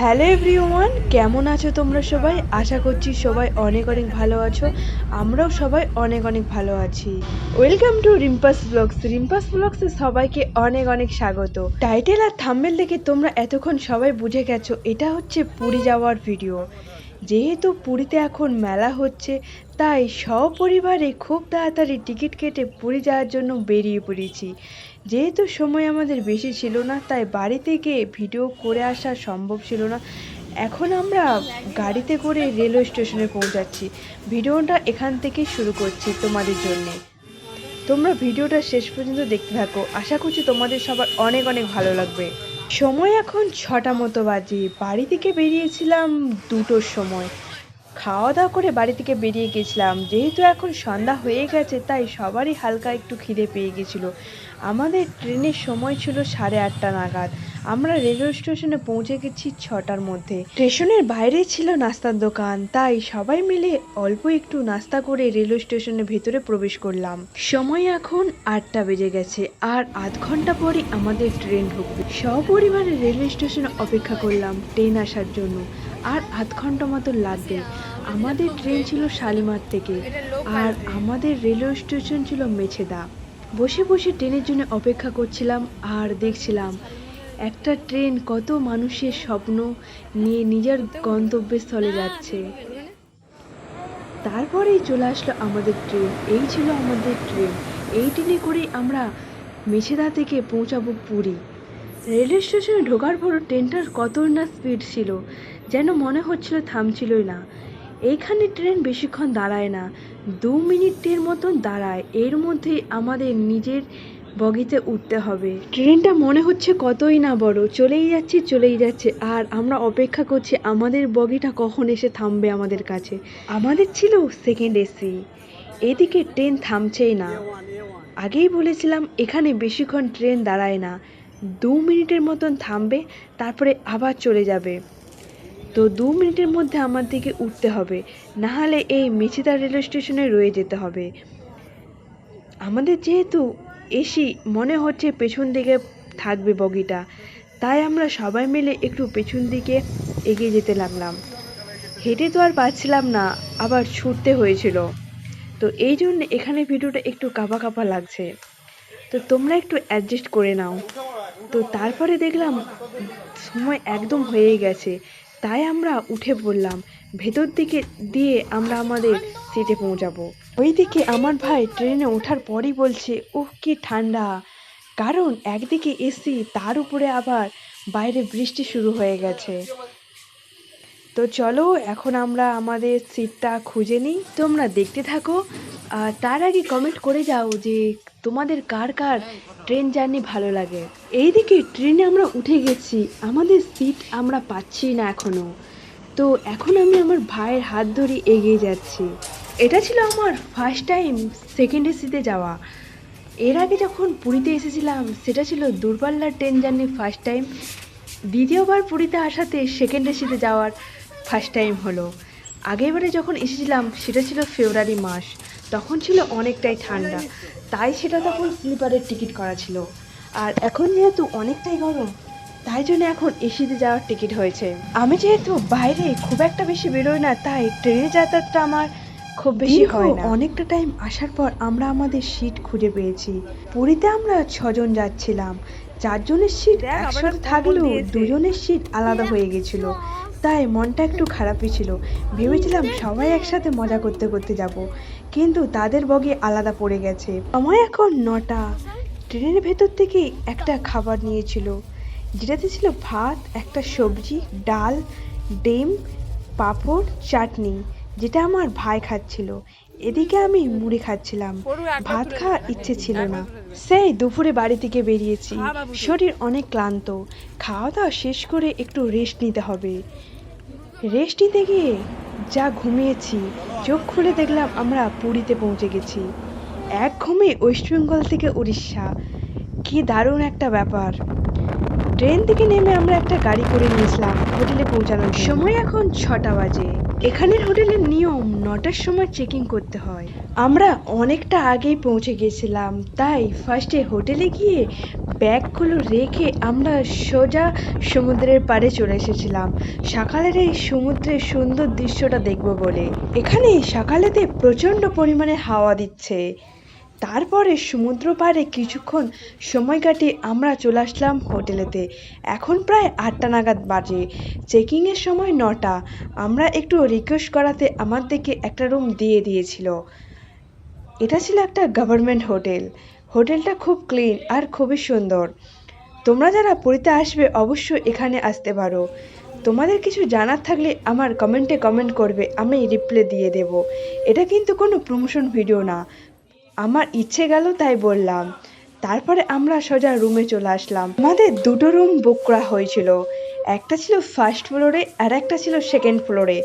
Hello everyone, কেমন আছো তোমরা সবাই? আশা করছি সবাই অনেক অনেক ভালো আছো। আমরাও সবাই অনেক অনেক ভালো আছি। Welcome to Rimpa's vlogs Rimpa's ব্লগসে সবাইকে অনেক অনেক স্বাগত। টাইটেল আর থাম্বেল দেখে তোমরা এতক্ষণ সবাই বুঝে গেছো, এটা হচ্ছে পুরী যাওয়ার ভিডিও যেহেতু পুরীতে এখন মেলা হচ্ছে, তাই সপরিবারে খুব তাড়াতাড়ি টিকিট কেটে পুরী যাওয়ার জন্য বেরিয়ে পড়েছি। যেহেতু সময় আমাদের বেশি ছিল না, তাই বাড়ি থেকে ভিডিও করে আসা সম্ভব ছিল না। এখন আমরা গাড়িতে করে রেলওয়ে স্টেশনে পৌঁছাচ্ছি। ভিডিওটা এখান থেকে শুরু করছি তোমাদের জন্যে। তোমরা ভিডিওটা শেষ পর্যন্ত দেখতে থাকো। আশা করছি তোমাদের সবার অনেক অনেক ভালো লাগবে। সময় এখন ছটা মতো বাজে। বাড়ি থেকে বেরিয়েছিলাম দুটোর সময়। খাওয়া দাওয়া করে বাড়ি থেকে বেরিয়ে গেছিলাম। যেহেতু এখন সন্ধ্যা হয়ে গেছে, তাই সবারই হালকা একটু খিদে পেয়ে গেছিল। আমাদের ট্রেনের সময় ছিল সাড়ে আটটা নাগাদ। আমরা রেলওয়ে স্টেশনে পৌঁছে গেছি ছটার মধ্যে। স্টেশনের বাইরে ছিল নাস্তার দোকান, তাই সবাই মিলে অল্প একটু নাস্তা করে রেলওয়ে স্টেশনের ভেতরে প্রবেশ করলাম। সময় এখন আটটা বেজে গেছে, আর আধ ঘণ্টা পরই আমাদের ট্রেন ঢুকবে। সপরিবারে রেলওয়ে স্টেশনে অপেক্ষা করলাম ট্রেন আসার জন্য, আর আধ ঘণ্টা মতো লাগবে। আমাদের ট্রেন ছিল শালিমার থেকে, আর আমাদের রেলওয়ে স্টেশন ছিল মেছেদা। বসে বসে ট্রেনের জন্য অপেক্ষা করছিলাম আর দেখছিলাম একটা ট্রেন কত মানুষের স্বপ্ন নিয়ে নিজের গন্তব্যস্থলে যাচ্ছে। তারপরেই চলে আসলো আমাদের ট্রেন। এই ছিল আমাদের ট্রেন। এই ট্রেনে করেই আমরা মেছেদা থেকে পৌঁছাবো পুরী। রেলওয়ে স্টেশনে ঢোকার পর ট্রেনটার কত না স্পিড ছিল, যেন মনে হচ্ছিল থামছিলই না। এইখানে ট্রেন বেশিক্ষণ দাঁড়ায় না। দু মিনিটের মতন দাঁড়ায়। এর মধ্যে আমাদের নিজের বগিতে উঠতে হবে। ট্রেনটা মনে হচ্ছে কতই না বড়। চলেই যাচ্ছে চলেই যাচ্ছে। আর আমরা অপেক্ষা করছি আমাদের বগিটা কখন এসে থামবে আমাদের কাছে। আমাদের ছিল সেকেন্ড এসি এদিকে ট্রেন থামছেই না। আগেই বলেছিলাম এখানে বেশিক্ষণ ট্রেন দাঁড়ায় না। দু মিনিটের মতন থামবে, তারপরে আবার চলে যাবে। তো দু মিনিটের মধ্যে আমাদেরকে উঠতে হবে। না হলে এই মেছিদা রেলওয়ে স্টেশনে রয়ে যেতে হবে। আমাদের যেহেতু এসি, মনে হচ্ছে পেছন দিকে থাকবে বগিটা। তাই আমরা সবাই মিলে একটু পেছন দিকে এগিয়ে যেতে লাগলাম। হেঁটে তো আর পাচ্ছিলাম না, আবার ছুটতে হয়েছিল। তো এই জন্য এখানে ভিডিওটা একটু কাঁপা কাঁপা লাগছে। তো তোমরা একটু অ্যাডজাস্ট করে নাও। তো তারপরে দেখলাম, সময় একদম হয়ে গেছে। তাই আমরা উঠে পড়লাম। ভেতর দিকে দিয়ে আমরা আমাদের সিটে পৌঁছাবো। ওইদিকে আমার ভাই ট্রেনে ওঠার পরই বলছে, ওহ, কি ঠান্ডা। কারণ একদিকে এসি তার উপরে আবার বাইরে বৃষ্টি শুরু হয়ে গেছে। তো চলো, এখন আমরা আমাদের সিটটা খুঁজে নিই। তোমরা দেখতে থাকো। আর তার আগে কমেন্ট করে যাও যে তোমাদের কার কার ট্রেন জার্নি ভালো লাগে? এইদিকে ট্রেনে আমরা উঠে গেছি, আমাদের সিট আমরা পাচ্ছি না এখনও তো এখন আমি আমার ভাইয়ের হাত ধরে এগিয়ে যাচ্ছি। এটা ছিল আমার ফার্স্ট টাইম সেকেন্ড এসিতে যাওয়া। এর আগে যখন পুরীতে এসেছিলাম, সেটা ছিল দূরপাল্লার ট্রেন জার্নি ফার্স্ট টাইম দ্বিতীয়বার পুরীতে আসাতে সেকেন্ড এসিতে যাওয়ার ফার্স্ট টাইম হলো। আগেরবারে যখন এসেছিলাম, সেটা ছিল ফেব্রুয়ারি মাস। তখন ছিল অনেকটাই ঠান্ডা। তাই সেটা তখন স্লিপারের টিকিট করা ছিল। আর এখন যেহেতু অনেকটাই গরম তাই জন্য এখন এসিতে যাওয়ার টিকিট হয়েছে। আমি যেহেতু বাইরে খুব একটা বেশি বেরোই না তাই ট্রেনে যাতায়াতটা আমার খুব বেশি হয় না। অনেকটা টাইম আসার পর আমরা আমাদের সিট খুঁজে পেয়েছি। পুরীতে আমরা ছজন যাচ্ছিলাম। চারজনের সিট একসাথে থাকলেও দুজনের সিট আলাদা হয়ে গেছিল। তাই মনটা একটু খারাপই ছিল। ভেবেছিলাম সবাই একসাথে মজা করতে করতে যাব, কিন্তু তাদের বগে আলাদা পড়ে গেছে। সময় এখন নটা। ট্রেনের ভেতর থেকে একটা খাবার নিয়েছিল। যেটাতে ছিল ভাত, একটা সবজি, ডাল, ডিম, পাঁপড়, চাটনি, যেটা আমার ভাই খাচ্ছিল। এদিকে আমি মুড়ি খাচ্ছিলাম। ভাত খাওয়ার ইচ্ছে ছিল না। সেই দুপুরে বাড়ি থেকে বেরিয়েছি। শরীর অনেক ক্লান্ত। খাওয়া দাওয়া শেষ করে একটু রেস্ট নিতে হবে। রেস্ট নিতে গিয়ে যা ঘুমিয়েছি, চোখ খুলে দেখলাম আমরা পুরীতে পৌঁছে গেছি। এক ঘুমে ওয়েস্টবেঙ্গল থেকে উড়িষ্যা। কি দারুণ একটা ব্যাপার। ট্রেন থেকে নেমে আমরা একটা গাড়ি করে নিয়েছিলাম। হোটেলে পৌঁছানোর সময় এখন ছটা বাজে। এখানের হোটেলের নিয়ম, নটার সময় চেকিং করতে হয়। আমরা অনেকটা আগেই পৌঁছে গেছিলাম, তাই ফার্স্টে হোটেলে গিয়ে ব্যাগগুলো রেখে আমরা সোজা সমুদ্রের পাড়ে চলে এসেছিলাম। সকালের এই সমুদ্রের সুন্দর দৃশ্যটা দেখব বলে। এখানে সকালেতে প্রচণ্ড পরিমাণে হাওয়া দিচ্ছে। তারপরে সমুদ্র পাড়ে কিছুক্ষণ সময় কাটিয়ে আমরা চলে আসলাম হোটেলেতে। এখন প্রায় আটটা নাগাদ বাজে। চেকিংয়ের সময় নটা। আমরা একটু রিকোয়েস্ট করাতে আমার আমাদেরকে একটা রুম দিয়ে দিয়েছিল। এটা ছিল একটা গভর্নমেন্ট হোটেল। হোটেলটা খুব ক্লিন আর খুবই সুন্দর। তোমরা যারা পুরীতে আসবে অবশ্যই এখানে আসতে পারো। তোমাদের কিছু জানার থাকলে আমার কমেন্টে কমেন্ট করবে, আমি রিপ্লাই দিয়ে দেব। এটা কিন্তু কোনো প্রমোশন ভিডিও না। আমার ইচ্ছে গেল তাই বললাম। তারপরে আমরা সোজা রুমে চলে আসলাম। আমাদের দুটো রুম বুক করা হয়েছিল। একটা ছিল ফার্স্ট ফ্লোরে আর একটা ছিল সেকেন্ড ফ্লোরে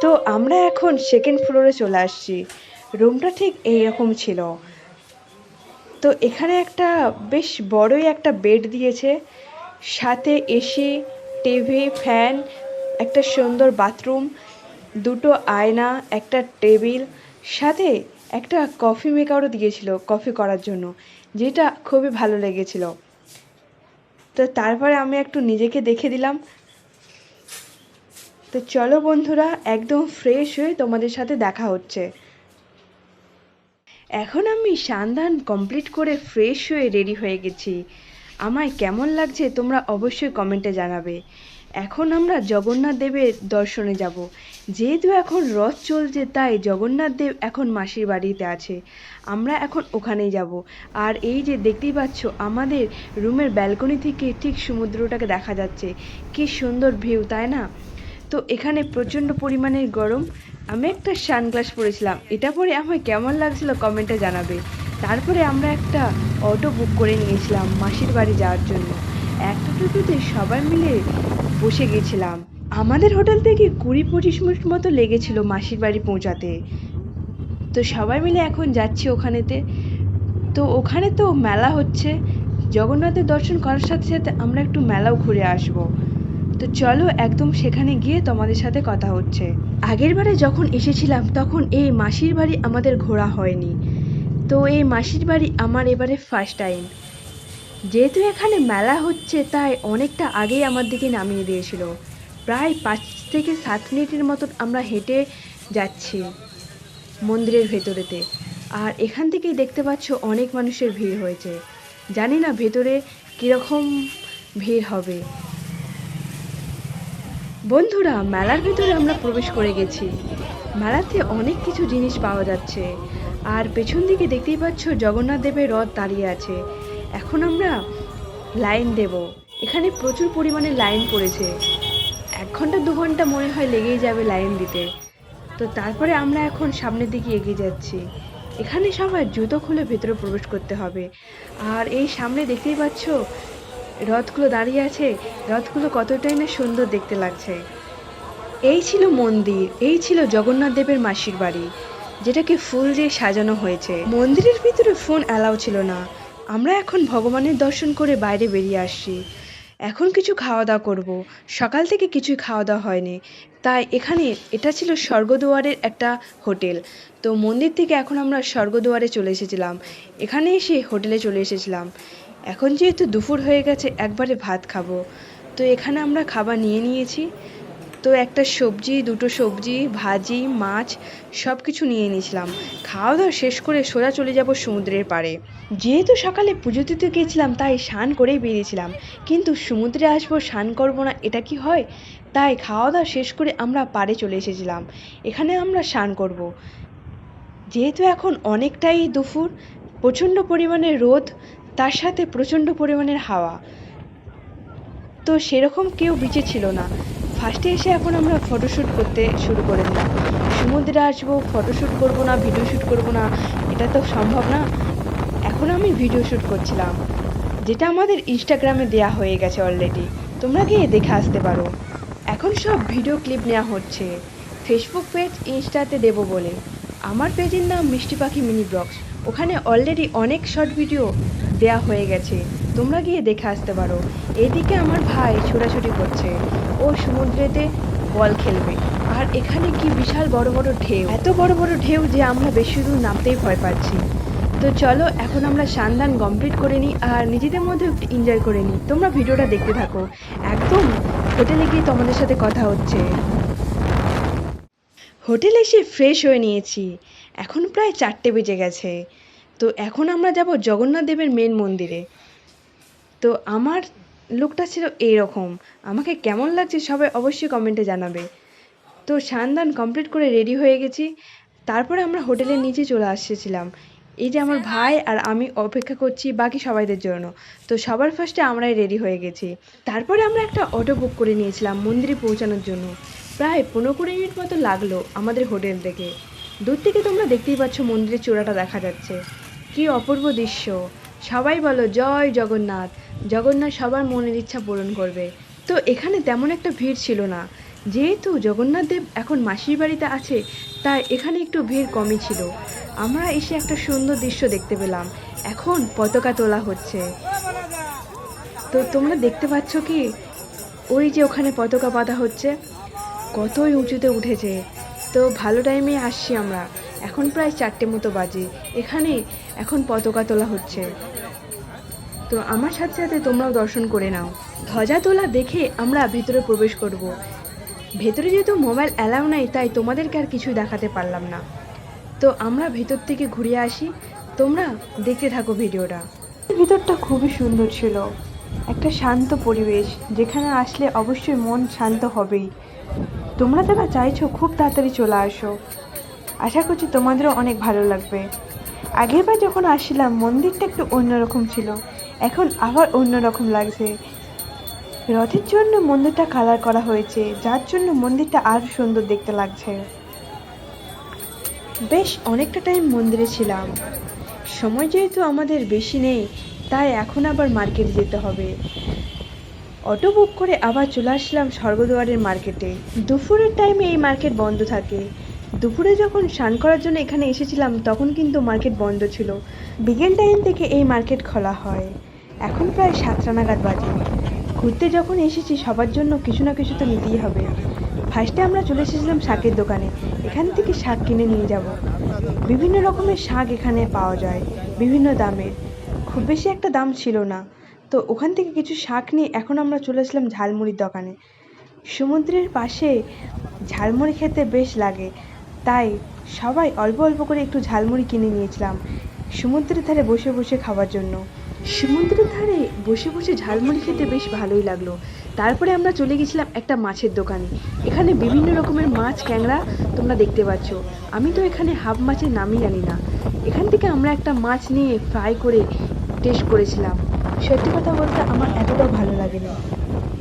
তো আমরা এখন সেকেন্ড ফ্লোরে চলে আসছি। রুমটা ঠিক এইরকম ছিল। তো এখানে একটা বেশ বড়ই একটা বেড দিয়েছে। সাথে এসি টিভি ফ্যান একটা সুন্দর বাথরুম দুটো আয়না, একটা টেবিল সাথে একটা কফি মেকারও দিয়েছিল কফি করার জন্য, যেটা খুবই ভালো লেগেছিল। তো তারপরে আমি একটু নিজেকে দেখে দিলাম। তো চলো বন্ধুরা, একদম ফ্রেশ হয়ে তোমাদের সাথে দেখা হচ্ছে। এখন আমি সান্ধান কমপ্লিট করে ফ্রেশ হয়ে রেডি হয়ে গেছি। আমায় কেমন লাগছে তোমরা অবশ্যই কমেন্টে জানাবে। এখন আমরা জগন্নাথ দেবের দর্শনে যাব। যেহেতু এখন রথ চলছে, তাই জগন্নাথ দেব এখন মাসির বাড়িতে আছে। আমরা এখন ওখানেই যাব। আর এই যে দেখতেই পাচ্ছ, আমাদের রুমের ব্যালকনি থেকে ঠিক সমুদ্রটাকে দেখা যাচ্ছে। কি সুন্দর ভিউ, তাই না? তো এখানে প্রচণ্ড পরিমাণের গরম। আমি একটা সানগ্লাস পরেছিলাম। এটা পরে আমায় কেমন লাগছিল কমেন্টে জানাবে। তারপরে আমরা একটা অটো বুক করে নিয়েছিলাম মাসির বাড়ি যাওয়ার জন্য। একটা টোটোতে সবাই মিলে বসে গেছিলাম। আমাদের হোটেল থেকে কুড়ি পঁচিশ মিনিট মতো লেগেছিল মাসির বাড়ি পৌঁছাতে। তো সবাই মিলে এখন যাচ্ছি ওখানেতে। তো ওখানে তো মেলা হচ্ছে। জগন্নাথের দর্শন করার সাথে সাথে আমরা একটু মেলাও ঘুরে আসব। তো চলো একদম সেখানে গিয়ে তোমাদের সাথে কথা হচ্ছে। আগের বারে যখন এসেছিলাম তখন এই মাসির বাড়ি আমাদের ঘোরা হয়নি। তো এই মাসির বাড়ি আমার এবারে ফার্স্ট টাইম যেহেতু এখানে মেলা হচ্ছে তাই অনেকটা আগেই আমার দিকে নামিয়ে দিয়েছিল। প্রায় পাঁচ থেকে সাত মিনিটের মতন আমরা হেঁটে যাচ্ছি মন্দিরের ভেতরেতে। আর এখান থেকেই দেখতে পাচ্ছ অনেক মানুষের ভিড় হয়েছে। জানি না ভেতরে কীরকম ভিড় হবে। বন্ধুরা, মেলার ভিতরে আমরা প্রবেশ করে গেছি। মেলাতে অনেক কিছু জিনিস পাওয়া যাচ্ছে। আর পেছন দিকে দেখতেই পাচ্ছ জগন্নাথ দেবের রথ দাঁড়িয়ে আছে। এখন আমরা লাইন দেব। এখানে প্রচুর পরিমাণে লাইন পড়েছে। ঘণ্টা দু ঘণ্টা মনে হয় লেগেই যাবে লাইন দিতে। তো তারপরে আমরা এখন সামনের দিকে এগিয়ে যাচ্ছি। এখানে সবাই জুতো খুলে ভেতরে প্রবেশ করতে হবে। আর এই সামনে দেখতেই পাচ্ছ, রথগুলো দাঁড়িয়ে আছে। রথগুলো কতটাই না সুন্দর দেখতে লাগছে। এই ছিল মন্দির, এই ছিল জগন্নাথ দেবের মাসির বাড়ি, যেটাকে ফুল দিয়ে সাজানো হয়েছে। মন্দিরের ভিতরে ফোন অ্যালাউ ছিল না। আমরা এখন ভগবানের দর্শন করে বাইরে বেরিয়ে আসছি। এখন কিছু খাওয়া দাওয়া করব। সকাল থেকে কিছুই খাওয়া দাওয়া হয়নি। তাই এখানে এটা ছিল স্বর্গদুয়ারের একটা হোটেল। তো মন্দির থেকে এখন আমরা স্বর্গদুয়ারে চলে এসেছিলাম। এখানে এসে হোটেলে চলে এসেছিলাম। এখন যেহেতু দুপুর হয়ে গেছে, একবারে ভাত খাব। তো এখানে আমরা খাবার নিয়ে নিয়েছি। তো একটা সবজি, দুটো সবজি, ভাজি, মাছ সব কিছু নিয়ে নিয়েছিলাম খাওয়া দাওয়া শেষ করে সোজা চলে যাব সমুদ্রের পাড়ে। যেহেতু সকালে পুজো দিতে গিয়েছিলাম, তাই স্নান করেই বেরিয়েছিলাম। কিন্তু সমুদ্রে আসব, স্নান করব না, এটা কি হয়? তাই খাওয়া দাওয়া শেষ করে আমরা পাড়ে চলে এসেছিলাম। এখানে আমরা স্নান করব। যেহেতু এখন অনেকটাই দুপুর, প্রচণ্ড পরিমাণে রোদ, তার সাথে প্রচণ্ড পরিমাণের হাওয়া। তো সেরকম কেউ বিচে ছিল না। ফার্স্টে এসে এখন আমরা ফটোশ্যুট করতে শুরু করে দিলাম। সমুদ্রে আসব ফটোশ্যুট করব না ভিডিও শ্যুট করব না, এটা তো সম্ভব না। এখন আমি ভিডিও শ্যুট করছিলাম, যেটা আমাদের ইনস্টাগ্রামে দেয়া হয়ে গেছে অলরেডি তোমরা গিয়ে দেখে আসতে পারো। এখন সব ভিডিও ক্লিপ নেওয়া হচ্ছে। ফেসবুক পেজ ইনস্টাতে দেবো বলে। আমার পেজের নাম মিষ্টি পাখি মিনি ব্লগস ওখানে অলরেডি অনেক শর্ট ভিডিও দেয়া হয়ে গেছে। তোমরা গিয়ে দেখে আসতে পারো। এদিকে আমার ভাই ছোটাছুটি করছে। ও সমুদ্রেতে বল খেলবে। আর এখানে কি বিশাল বড় বড় ঢেউ। এত বড় বড় ঢেউ যে আমরা বেশি দূর নামতেই ভয় পাচ্ছি। তো চলো, এখন আমরা সান্দান কমপ্লিট করে নিই আর নিজেদের মধ্যে একটু এনজয় করে নিই। তোমরা ভিডিওটা দেখতে থাকো। একদম হোটেলে গিয়ে তোমাদের সাথে কথা হচ্ছে। হোটেলে এসে ফ্রেশ হয়ে নিয়েছি। এখন প্রায় চারটে বেজে গেছে। তো এখন আমরা যাব জগন্নাথ দেবের মেন মন্দিরে। তো আমার লুকটা ছিল এইরকম। আমাকে কেমন লাগছে সবাই অবশ্যই কমেন্টে জানাবে। তো সান্দান কমপ্লিট করে রেডি হয়ে গেছি। তারপরে আমরা হোটেলের নিচে চলে আসছিলাম। এই যে আমার ভাই আর আমি অপেক্ষা করছি বাকি সবাইদের জন্য। তো সবার ফার্স্টে আমরাই রেডি হয়ে গেছি। তারপরে আমরা একটা অটো বুক করে নিয়েছিলাম মন্দিরে পৌঁছানোর জন্য। প্রায় পনেরো কুড়ি মিনিট মতো লাগল আমাদের হোটেল থেকে দূর থেকে তোমরা দেখতেই পাচ্ছ মন্দিরের চূড়াটা দেখা যাচ্ছে। কি অপূর্ব দৃশ্য। সবাই বলো, জয় জগন্নাথ। জগন্নাথ সবার মনের ইচ্ছা পূরণ করবে। তো এখানে তেমন একটা ভিড় ছিল না। যেহেতু জগন্নাথ দেব এখন মাসির বাড়িতে আছে, তাই এখানে একটু ভিড় কমই ছিল। আমরা এসে একটা সুন্দর দৃশ্য দেখতে পেলাম। এখন পতাকা তোলা হচ্ছে। তো তোমরা দেখতে পাচ্ছ কি? ওই যে ওখানে পতাকা বাঁধা হচ্ছে। কতই উঁচুতে উঠেছে। তো ভালো টাইমে আসছি আমরা। এখন প্রায় চারটে মতো বাজে। এখানে এখন পতাকা তোলা হচ্ছে। তো আমার সাথে সাথে তোমরাও দর্শন করে নাও। ধ্বজা তোলা দেখে আমরা ভেতরে প্রবেশ করব। ভেতরে যেহেতু মোবাইল অ্যালাউ নাই, তাই তোমাদেরকে আর কিছু দেখাতে পারলাম না। তো আমরা ভেতর থেকে ঘুরে আসি। তোমরা দেখতে থাকো ভিডিওটা। ভিতরটা খুবই সুন্দর ছিল। একটা শান্ত পরিবেশ। যেখানে আসলে অবশ্যই মন শান্ত হবেই। তোমরা যারা চাইছো, খুব তাড়াতাড়ি চলে আসো। আশা করছি তোমাদেরও অনেক ভালো লাগবে। আগেরবার যখন আসছিলাম, মন্দিরটা একটু অন্যরকম ছিল। এখন আবার অন্যরকম লাগছে। রথের জন্য মন্দিরটা কালার করা হয়েছে, যার জন্য মন্দিরটা আরও সুন্দর দেখতে লাগছে। বেশ, অনেকটা টাইম মন্দিরে ছিলাম। সময় যেহেতু আমাদের বেশি নেই, তাই এখন আবার মার্কেট যেতে হবে। অটো বুক করে আবার চলে আসলাম স্বর্গদুয়ারের মার্কেটে। দুপুরের টাইমে এই মার্কেট বন্ধ থাকে। দুপুরে যখন স্নান করার জন্য এখানে এসেছিলাম, তখন কিন্তু মার্কেট বন্ধ ছিল। বিকেল টাইম থেকে এই মার্কেট খোলা হয়। এখন প্রায় সাতটা নাগাদ বাজে। ঘুরতে যখন এসেছি, সবার জন্য কিছু না কিছু তো নিতেই হবে। ফার্স্টে আমরা চলে এসেছিলাম শাকের দোকানে। এখান থেকে শাক কিনে নিয়ে যাব। বিভিন্ন রকমের শাক এখানে পাওয়া যায়, বিভিন্ন দামের। খুব বেশি একটা দাম ছিল না। তো ওখান থেকে কিছু শাক নিয়ে এখন আমরা চলে আসলাম ঝালমুড়ির দোকানে। সমুদ্রের পাশে ঝালমুড়ি খেতে বেশ লাগে, তাই সবাই অল্প অল্প করে একটু ঝালমুড়ি কিনে নিয়েছিলাম সমুদ্রের ধারে বসে বসে খাওয়ার জন্য। সমুদ্রের ধারে বসে বসে ঝালমুড়ি খেতে বেশ ভালোই লাগল। তারপরে আমরা চলে গেছিলাম একটা মাছের দোকানে। এখানে বিভিন্ন রকমের মাছ, ক্যাংড়া তোমরা দেখতে পাচ্ছ। আমি তো এখানে হাফ মাছের নামই জানি না। এখান থেকে আমরা একটা মাছ নিয়ে ফ্রাই করে টেস্ট করেছিলাম। সত্যি কথা বলতে আমার এতটাও ভালো লাগেনি।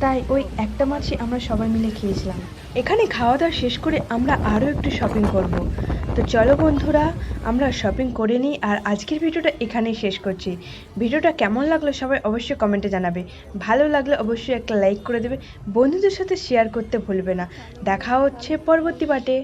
তাই ওই একটা মাছই আমরা সবাই মিলে খেয়েছিলাম। এখানে খাওয়া দাওয়া শেষ করে আমরা আরও একটু শপিং করব। তো চলো বন্ধুরা, আমরা শপিং করে নিই আর আজকের ভিডিওটা এখানেই শেষ করছি। ভিডিওটা কেমন লাগল সবাই অবশ্যই কমেন্টে জানাবে। ভালো লাগলে অবশ্যই একটা লাইক করে দেবে। বন্ধুদের সাথে শেয়ার করতে ভুলবে না। দেখা হচ্ছে পরবর্তী পার্টে।